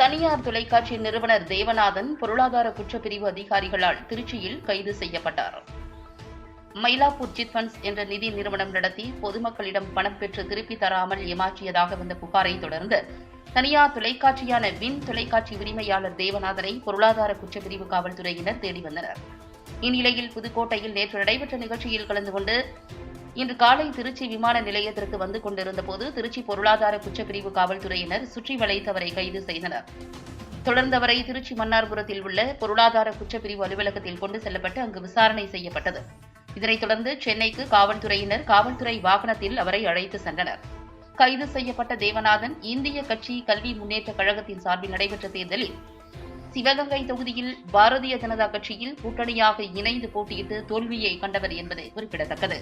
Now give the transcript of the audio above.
தனியார் தொலைக்காட்சி நிறுவனர் தேவநாதன் பொருளாதார குற்றப்பிரிவு அதிகாரிகளால் திருச்சியில் கைது செய்யப்பட்டார். மயிலாப்பூர் சிட்ஃபண்ட்ஸ் என்ற நிதி நிறுவனம் நடத்தி பொதுமக்களிடம் பணம் பெற்று திருப்பி தராமல் ஏமாற்றியதாக வந்த புகாரை தொடர்ந்து தனியார் தொலைக்காட்சியான வின் தொலைக்காட்சி உரிமையாளர் தேவநாதனை பொருளாதார குற்றப்பிரிவு காவல்துறையினர் தேடி வந்தனர். இந்நிலையில் புதுக்கோட்டையில் நேற்று நடைபெற்ற நிகழ்ச்சியில் கலந்து கொண்டு இன்று காலை திருச்சி விமான நிலையத்திற்கு வந்து கொண்டிருந்த போது திருச்சி பொருளாதார குற்றப்பிரிவு காவல்துறையினர் சுற்றி வளைத்தவரை கைது செய்தனர். தொடர்ந்தவரை திருச்சி மன்னார்புரத்தில் உள்ள பொருளாதார குற்றப்பிரிவு அலுவலகத்தில் கொண்டு செல்லப்பட்டு அங்கு விசாரணை செய்யப்பட்டது. இதனைத் தொடர்ந்து சென்னைக்கு காவல்துறையினர் காவல்துறை வாகனத்தில் அவரை அழைத்து சென்றனர். கைது செய்யப்பட்ட தேவநாதன் இந்திய கட்சி கல்வி முன்னேற்ற கழகத்தின் சார்பில் நடைபெற்ற தேர்தலில் சிவகங்கை தொகுதியில் பாரதிய ஜனதா கட்சியில் கூட்டணியாக இணைந்து போட்டியிட்டு தோல்வியை கண்டவர் என்பது குறிப்பிடத்தக்கது.